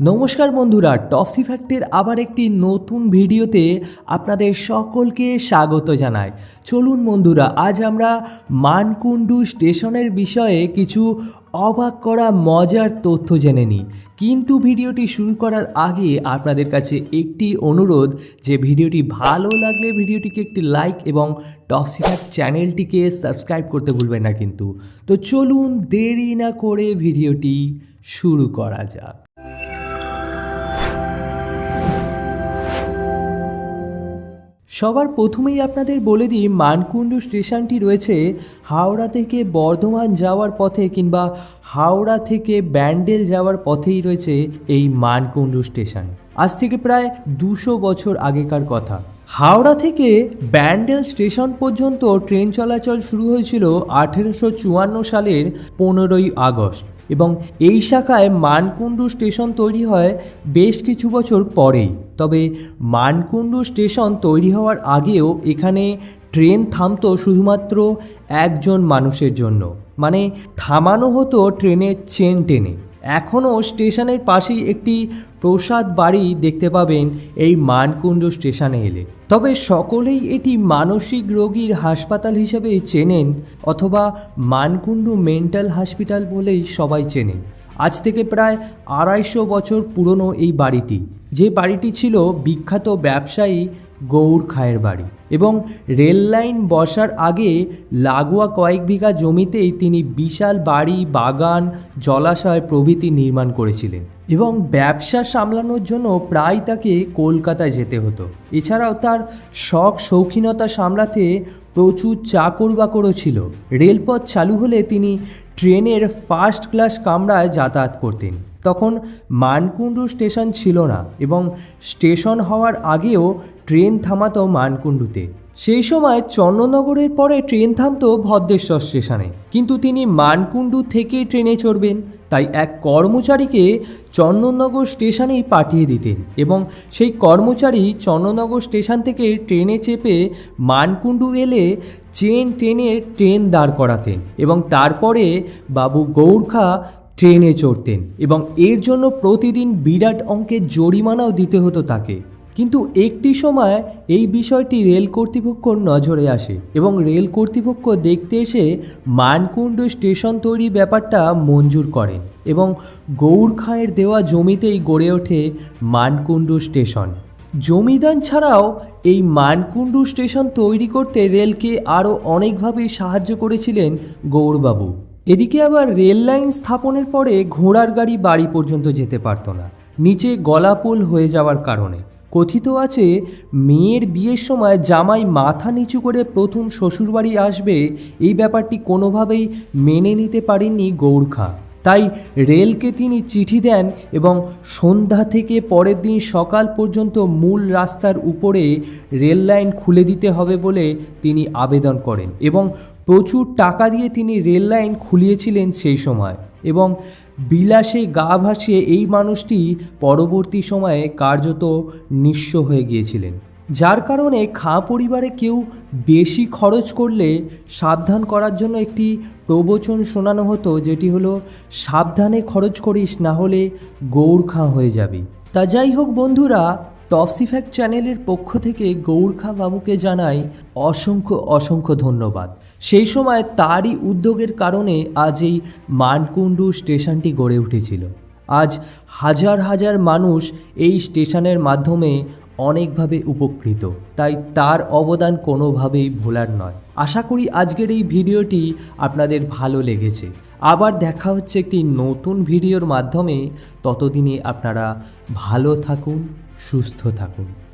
নমস্কার বন্ধুরা টপসি ফ্যাক্টের আবার একটি নতুন ভিডিওতে আপনাদের সকলকে স্বাগত জানাই। চলুন বন্ধুরা, আজ আমরা মানকুণ্ডু স্টেশনের বিষয়ে কিছু অবাক করা মজার তথ্য জেনে নিই। কিন্তু ভিডিওটি শুরু করার আগে আপনাদের কাছে একটি অনুরোধ, যে ভিডিওটি ভালো লাগলে ভিডিওটিকে একটি লাইক এবং টপসি ফ্যাক্ট চ্যানেলটিকে সাবস্ক্রাইব করতে ভুলবেন না কিন্তু। তো চলুন দেরি না করে ভিডিওটি শুরু করা যাক। সবার প্রথমেই আপনাদের বলে দিই, মানকুণ্ডু স্টেশনটি রয়েছে হাওড়া থেকে বর্ধমান যাওয়ার পথে কিংবা হাওড়া থেকে ব্যান্ডেল যাওয়ার পথেই রয়েছে এই মানকুণ্ডু স্টেশন। আজ থেকে প্রায় দুশো বছর আগেকার কথা। হাওড়া থেকে ব্যান্ডেল স্টেশন পর্যন্ত ট্রেন চলাচল শুরু হয়েছিল আঠেরোশো চুয়ান্ন সালের পনেরোই আগস্ট এবং এই শাখায় মানকুণ্ডু স্টেশন তৈরি হয় বেশ কিছু বছর পরেই। তবে মানকুণ্ডু স্টেশন তৈরি হওয়ার আগেও এখানে ট্রেন থামতো শুধুমাত্র একজন মানুষের জন্য। মানে থামানো হতো ট্রেনের চেন টেনে। এখনও স্টেশনের পাশেই একটি প্রসাদ বাড়ি দেখতে পাবেন এই মানকুণ্ডু স্টেশনে এলে। তবে সকলেই এটি মানসিক রোগীর হাসপাতাল হিসেবে চেনেন অথবা মানকুণ্ডু মেন্টাল হসপিটাল বলেই সবাই চেনেন। আজ থেকে প্রায় আড়াইশো বছর পুরনো এই বাড়িটি। যে বাড়িটি ছিল বিখ্যাত ব্যবসায়ী গৌর খায়ের বাড়ি এবং রেল লাইন বসার আগে লাগোয়া কয়েক বিঘা জমিতেই তিনি বিশাল বাড়ি, বাগান, জলাশয় প্রভৃতি নির্মাণ করেছিলেন এবং ব্যবসা সামলানোর জন্য প্রায় তাকে কলকাতায় যেতে হতো। এছাড়াও তার শখ শৌখিনতা সামলাতে প্রচুর চাকর বাকরও ছিল। রেলপথ চালু হলে তিনি ট্রেনের ফার্স্ট ক্লাস কামরায় যাতায়াত করতেন। তখন মানকুণ্ডু স্টেশন ছিল না এবং স্টেশন হওয়ার আগেও ট্রেন থামাতো মানকুণ্ডুতে। সেই সময় চন্দ্রনগরের পরে ট্রেন থামতো ভদ্রেশ্বর স্টেশনে। কিন্তু তিনি মানকুণ্ডু থেকেই ট্রেনে চড়বেন। তাই এক কর্মচারীকে চন্দননগর স্টেশনেই পাঠিয়ে দিতেন এবং সেই কর্মচারী চন্দননগর স্টেশন থেকে ট্রেনে চেপে মানকুণ্ডু এলে চেন ট্রেনে ট্রেন দাঁড় করাতেন এবং তারপরে বাবু গৌরখা ট্রেনে চড়তেন এবং এর জন্য প্রতিদিন বিরাট অঙ্কের জরিমানাও দিতে হতো তাকে। কিন্তু একটি সময় এই বিষয়টি রেল কর্তৃপক্ষর নজরে আসে এবং রেল কর্তৃপক্ষ দেখতে এসে মানকুণ্ড স্টেশন তৈরি ব্যাপারটা মঞ্জুর করেন এবং গৌর খাঁয়ের দেওয়া জমিতেই গড়ে ওঠে মানকুণ্ডু স্টেশন। জমিদান ছাড়াও এই মানকুণ্ডু স্টেশন তৈরি করতে রেলকে আরও অনেকভাবেই সাহায্য করেছিলেন গৌরবাবু এদিকে আবার রেল লাইন স্থাপনের পরে ঘোড়ার গাড়ি বাড়ি পর্যন্ত যেতে পারতো না। নিচে গলাপোল হয়ে যাওয়ার কারণে। কথিত আছে, মেয়ের বিয়ের সময় জামাই মাথা নিচু করে প্রথম শ্বশুরবাড়ি আসবে, এই ব্যাপারটি কোনোভাবেই মেনে নিতে পারেননি গৌরখা। তাই রেলকে তিনি চিঠি দেন এবং সন্ধ্যা থেকে পরের দিন সকাল পর্যন্ত মূল রাস্তার উপরে রেল লাইন খুলে দিতে হবে বলে তিনি আবেদন করেন এবং প্রচুর টাকা দিয়ে তিনি রেল লাইন খুলিয়েছিলেন সেই সময় এবং বিলাসে গা ভাসিয়ে এই মানুষটি পরবর্তী সময়ে কার্যত নিঃস্ব হয়ে গিয়েছিলেন। যার কারণে খাঁ পরিবারে কেউ বেশি খরচ করলে সাবধান করার জন্য একটি প্রবচন শোনানো হতো, যেটি হলো, সাবধানে খরচ করিস না হলে গৌর খাঁ হয়ে যাবি। তা যাই হোক বন্ধুরা টপসিফ্যাক্ট চ্যানেলের পক্ষ থেকে গৌরখা বাবুকে জানাই অসংখ্য অসংখ্য ধন্যবাদ। সেই সময় তারই উদ্যোগের কারণে আজ এই মানকুণ্ডু স্টেশনটি গড়ে উঠেছিল। আজ হাজার হাজার মানুষ এই স্টেশনের মাধ্যমে অনেকভাবে উপকৃত। তাই তার অবদান কোনোভাবেই ভোলার নয়। আশা করি আজকের এই ভিডিওটি আপনাদের ভালো লেগেছে। আবার দেখা হচ্ছে একটি নতুন ভিডিওর মাধ্যমে। ততদিনে আপনারা ভালো থাকুন। সুস্থ থাকুন।